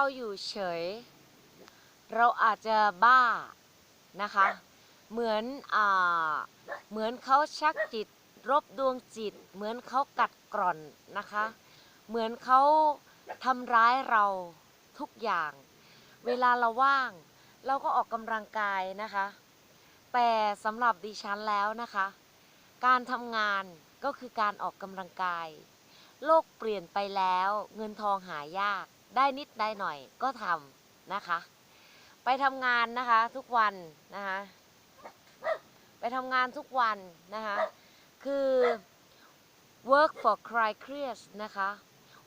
เราอยู่เฉย เราอาจจะบ้านะคะ เหมือนอ่าเหมือนเขาชักจิต รบดวงจิต เหมือนเขากัดกร่อนนะคะ เหมือนเขาทำร้ายเราทุกอย่าง เวลาเราว่าง เราก็ออกกำลังกายนะคะ แต่สำหรับดิฉันแล้วนะคะ การทำงานก็คือการออกกำลังกาย โลกเปลี่ยนไปแล้ว เงินทองหายาก ได้นิดได้หน่อยก็ทำนะคะ ไปทำงานนะคะทุกวันนะคะ ไปทำงานทุกวันนะคะ คือ work for cry create นะคะ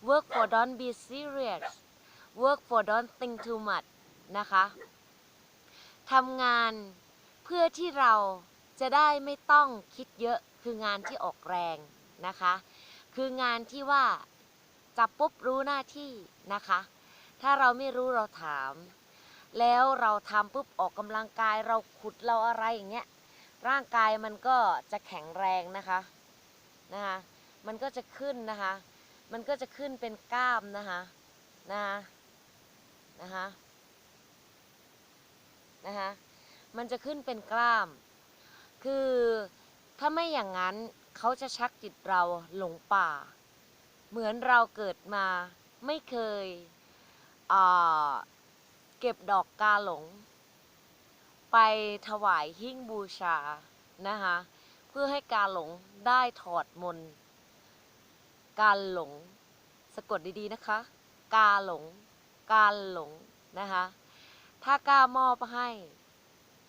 work for don't be serious work for don't think too much นะคะทำงานเพื่อที่เราจะได้ไม่ต้องคิดเยอะคืองานที่ออกแรงนะคะ คืองานที่ว่า จับปุ๊บรู้หน้าที่นะคะ ถ้าเราไม่รู้เราถาม แล้วเราทำปุ๊บออกกำลังกายเราขุดเราอะไรอย่างเงี้ย ร่างกายมันก็จะแข็งแรงนะคะนะคะ มันก็จะขึ้นนะคะ มันก็จะขึ้นเป็นกล้ามนะคะ นะคะนะคะนะคะมันจะขึ้นเป็นกล้าม คือถ้าไม่อย่างนั้นเขาจะชักจิตเราหลงป่า เหมือนเราเกิดมาไม่เคยอ่าเก็บดอกกาหลง ไปถวายหิ้งบูชานะคะเพื่อให้กาหลงได้ถอดมนกาหลง สะกดดีๆนะคะ กาหลง กาหลงนะคะถ้ากล้ามอบให้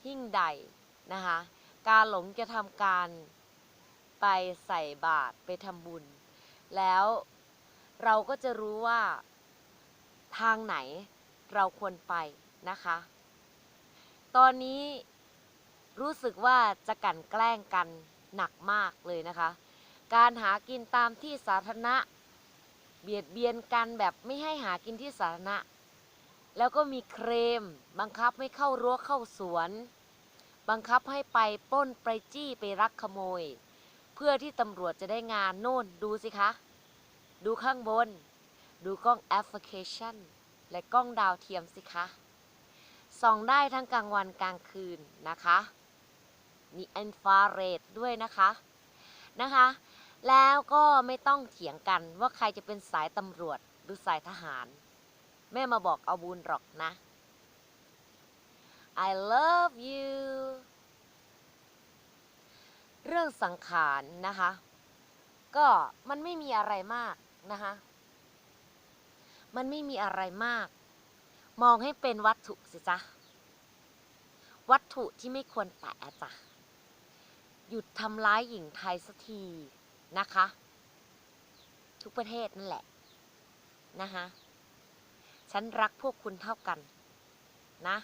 หิ้งใดนะคะกาหลงจะทำการไปใส่บาตรไปทำบุญ แล้วเราก็จะรู้ว่าทางไหนเราควรไปนะคะ ตอนนี้รู้สึกว่าจะกันแกล้งกันหนักมากเลยนะคะ การหากินตามที่สาธารณะ เบียดเบียนกันแบบไม่ให้หากินที่สาธารณะ แล้วก็มีเครม บังคับให้เข้ารั้วเข้าสวน บังคับให้ไปป้นไปจี้ไปรักขโมย เพื่อที่ตำรวจจะได้งานโน่นดูสิคะ ดูข้างบน ดูกล้องแอปพลิเคชัน และกล้องดาวเทียมสิคะส่องได้ทั้งกลางวันกลางคืนนะคะ มีอินฟราเรดด้วยนะคะนะคะ แล้วก็ไม่ต้องเถียงกันว่าใครจะเป็นสายตำรวจหรือสายทหาร แม่มาบอกเอาบุญหรอกนะ I love you เรื่องสังขารนะคะ ก็มันไม่มีอะไรมากนะคะ มันไม่มีอะไรมาก มองให้เป็นวัตถุสิจ๊ะ วัตถุที่ไม่ควรแตะจ้ะ หยุดทำร้ายหญิงไทยสักทีนะคะ ทุกประเทศนั่นแหละนะคะฉันรักพวกคุณเท่ากันนะ